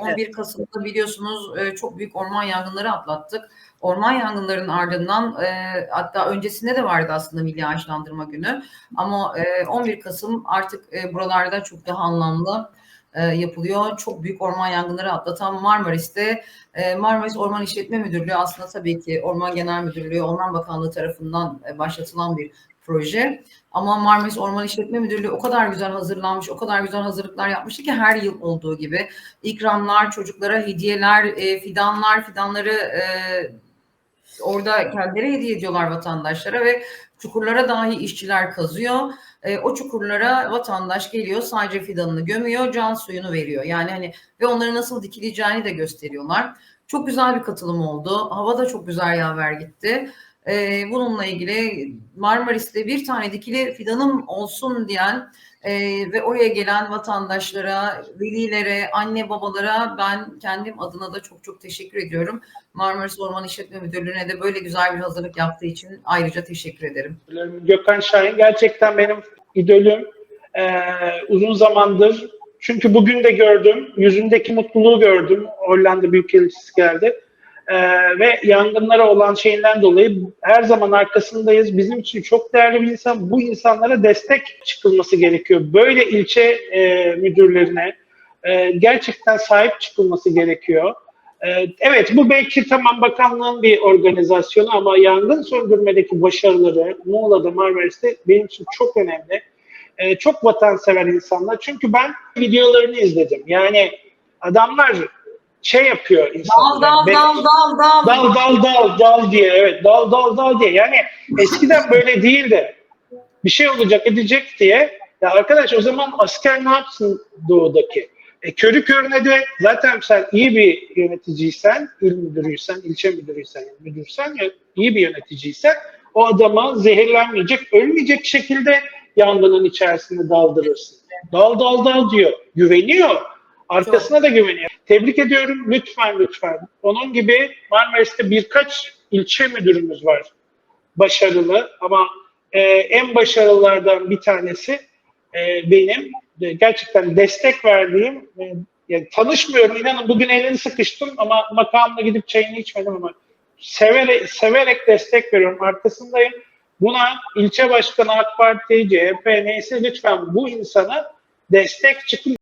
11 Kasım'da biliyorsunuz e, çok büyük orman yangınları atlattık. Orman yangınlarının ardından e, hatta öncesinde de vardı aslında Milli Ağaçlandırma Günü. Ama e, 11 Kasım artık e, buralarda çok daha anlamlı e, yapılıyor. Çok büyük orman yangınları atlatan Marmaris'te e, Marmaris Orman İşletme Müdürlüğü aslında tabii ki Orman Genel Müdürlüğü, Orman Bakanlığı tarafından e, başlatılan bir proje. Ama Marmaris Orman İşletme Müdürlüğü o kadar güzel hazırlanmış, o kadar güzel hazırlıklar yapmıştı ki her yıl olduğu gibi. ikramlar, çocuklara hediyeler, e, fidanlar, fidanları e, orada kendileri hediye ediyorlar vatandaşlara ve çukurlara dahi işçiler kazıyor. E, o çukurlara vatandaş geliyor sadece fidanını gömüyor, can suyunu veriyor. Yani hani ve onları nasıl dikileceğini de gösteriyorlar. Çok güzel bir katılım oldu. Hava da çok güzel yaver gitti. E, bununla ilgili Marmaris'te bir tane dikili fidanım olsun diyen e, ve oraya gelen vatandaşlara, velilere, anne babalara ben kendim adına da çok çok teşekkür ediyorum. Marmaris Orman İşletme Müdürlüğü'ne de böyle güzel bir hazırlık yaptığı için ayrıca teşekkür ederim. Gökhan Şahin gerçekten benim idolüm. Ee, uzun zamandır çünkü bugün de gördüm. Yüzündeki mutluluğu gördüm. Hollanda Büyükelçisi geldi. Ee, ve yangınlara olan şeyinden dolayı her zaman arkasındayız. Bizim için çok değerli bir insan. Bu insanlara destek çıkılması gerekiyor. Böyle ilçe e, müdürlerine e, gerçekten sahip çıkılması gerekiyor. Ee, Evet bu belki tamam bakanlığın bir organizasyonu ama yangın söndürmedeki başarıları Muğla'da Marmaris'te benim için çok önemli. Ee, çok vatansever insanlar. Çünkü ben videolarını izledim. Yani adamlar şey yapıyor Dal insanlar. dal Be- dal dal dal. dal dal dal dal diye evet dal dal dal diye. Yani eskiden böyle değildi. Bir şey olacak edecek diye. Ya arkadaş o zaman asker ne yapsın doğudaki? E, körü körüne de zaten sen iyi bir yöneticiysen, il müdürüysen, ilçe müdürüysen, müdürsen ya iyi bir yöneticiysen o adama zehirlenmeyecek, ölmeyecek şekilde yangının içerisine daldırırsın. Dal dal dal diyor. Güveniyor. Arkasına da güveniyor. Tebrik ediyorum. Lütfen lütfen. Onun gibi Marmaris'te birkaç ilçe müdürümüz var. Başarılı ama e, en başarılılardan bir tanesi e, benim e, gerçekten destek verdiğim e, yani tanışmıyorum inanın bugün elini sıkıştım ama makamla gidip çayını içmedim ama severek, severek destek veriyorum arkasındayım. Buna ilçe başkanı AK Parti, CHP neyse lütfen bu insana destek çıkın.